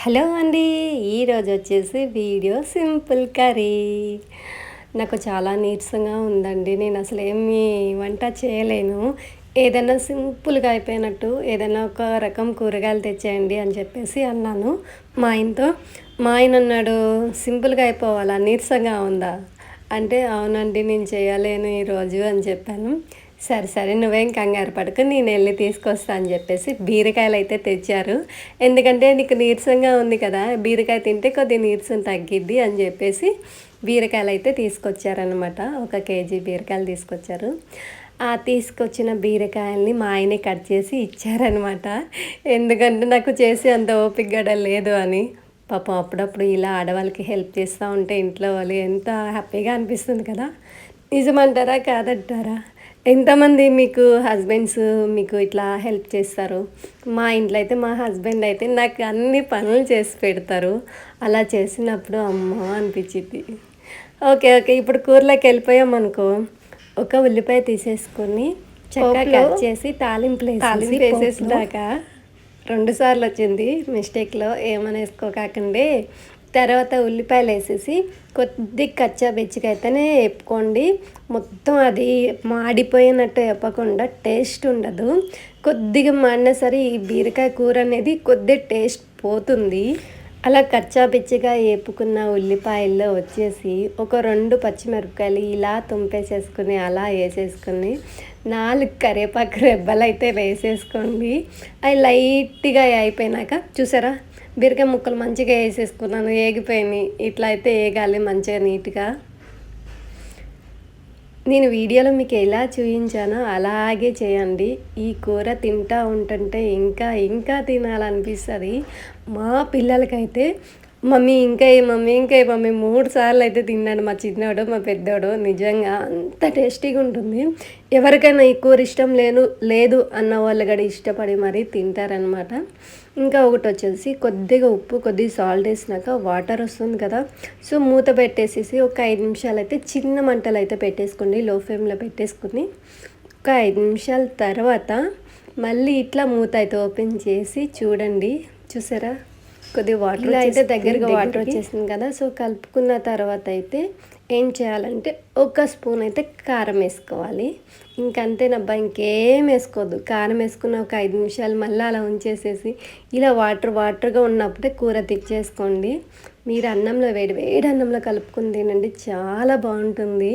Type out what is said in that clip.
Hello అండి. ఈరోజు వచ్చేసి వీడియో సింపుల్ కర్రీ. నాకు చాలా నీరసంగా ఉందండి. నేను అసలు ఏమి వంట చేయలేను. ఏదైనా సింపుల్గా అయిపోయినట్టు ఏదైనా ఒక రకం కూరగాయలు తెచ్చేయండి అని చెప్పేసి అన్నాను. మా ఆయనతో మా ఆయన అన్నాడు సింపుల్గా అయిపోవాలా? నీరసంగా ఉందా? అంటే అవునండి నేను చేయలేను ఈరోజు అని చెప్పాను. సరే సరే నువ్వేం కంగారు పడకు నేను వెళ్ళి తీసుకొస్తా అని చెప్పేసి బీరకాయలు అయితే తెచ్చారు. ఎందుకంటే నీకు నీరసంగా ఉంది కదా బీరకాయ తింటే కొద్దిగా నీరసం తగ్గిద్ది అని చెప్పేసి బీరకాయలు అయితే తీసుకొచ్చారనమాట ఒక కేజీ బీరకాయలు తీసుకొచ్చారు. ఆ తీసుకొచ్చిన బీరకాయల్ని మా ఆయనే కట్ చేసి ఇచ్చారనమాట ఎందుకంటే నాకు చేసి అంత ఓపికగడ లేదు అని. పాపం అప్పుడప్పుడు ఇలా ఆడవాళ్ళకి హెల్ప్ చేస్తూ ఉంటే ఇంట్లో వాళ్ళు ఎంత హ్యాపీగా అనిపిస్తుంది కదా. నిజమంటారా కాదంటారా? ఎంతమంది మీకు హస్బెండ్స్ మీకు ఇట్లా హెల్ప్ చేస్తారు? మా ఇంట్లో అయితే మా హస్బెండ్ అయితే నాకు అన్ని పనులు చేసి పెడతారు. అలా చేసినప్పుడు అమ్మో అనిపించింది. Okay okay. ఇప్పుడు కూరలోకి వెళ్ళిపోయాం అనుకో. ఒక ఉల్లిపాయ తీసేసుకొని చక్కగా కట్ చేసి తాలింపు తాలింపు వేసేసినాక రెండు సార్లు వచ్చింది. మిస్టేక్లో ఏమని వేసుకోకండి తర్వాత ఉల్లిపాయలు వేసేసి కొద్ది కచ్చా బెచ్చికైతేనే వేపుకోండి. మొత్తం అది మాడిపోయినట్టు వేపకుండా టేస్ట్ ఉండదు. కొద్దిగా మాడినా సరే ఈ బీరకాయ కూర అనేది కొద్ది టేస్ట్ పోతుంది. అలా కచ్చా పిచ్చిగా వేపుకున్న ఉల్లిపాయల్లో వచ్చేసి ఒక రెండు పచ్చిమిరపకాయలు ఇలా తుంపేసేసుకుని అలా వేసేసుకుని నాలుగు కరివేపాకు రెబ్బలు అయితే వేసేసుకోండి. అవి లైట్గా అయిపోయినాక చూసారా? బీరకాయ ముక్కలు మంచిగా వేసేసుకున్నాను ఏగిపోయినాయి. ఇట్లా అయితే వేగాలి మంచిగా నీట్గా. నేను వీడియోలో మీకు ఎలా చూపించానో అలాగే చేయండి. ఈ కూర తింటా ఉంటుంటే ఇంకా ఇంకా తినాలనిపిస్తుంది. మా పిల్లలకైతే మమ్మీ ఇంకా ఏ మమ్మీ ఇంకా ఏ మమ్మీ మూడు సార్లు అయితే తిన్నాడు మా చిన్నోడు మా పెద్దోడు. నిజంగా అంత టేస్టీగా ఉంటుంది. ఎవరికైనా ఈ కూర ఇష్టం లేను లేదు అన్న వాళ్ళు కూడా ఇష్టపడి మరీ తింటారనమాట ఇంకా ఒకటి వచ్చేసి కొద్దిగా ఉప్పు కొద్దిగా సాల్ట్ వేసినాక వాటర్ వస్తుంది కదా. సో మూత పెట్టేసేసి ఒక ఐదు నిమిషాలు అయితే చిన్న మంటలు అయితే పెట్టేసుకోండి. లో ఫ్లేమ్లో పెట్టేసుకుని ఒక ఐదు నిమిషాల తర్వాత మళ్ళీ ఇట్లా మూత అయితే ఓపెన్ చేసి చూడండి. చూసారా? కొద్దిగా వాటర్ అయితే దగ్గరగా వాటర్ వచ్చేసింది కదా. సో కలుపుకున్న తర్వాత అయితే ఏం చేయాలంటే ఒక స్పూన్ అయితే కారం వేసుకోవాలి. ఇంకంతేనబ్బా ఇంకేం వేసుకోవద్దు. కారం వేసుకున్న ఒక ఐదు నిమిషాలు మళ్ళీ అలా ఉంచేసేసి ఇలా వాటర్ వాటర్గా ఉన్నప్పుడే కూర తెచ్చేసుకోండి మీరు అన్నంలో వేడి వేడి అన్నంలో కలుపుకుని తినండి చాలా బాగుంటుంది.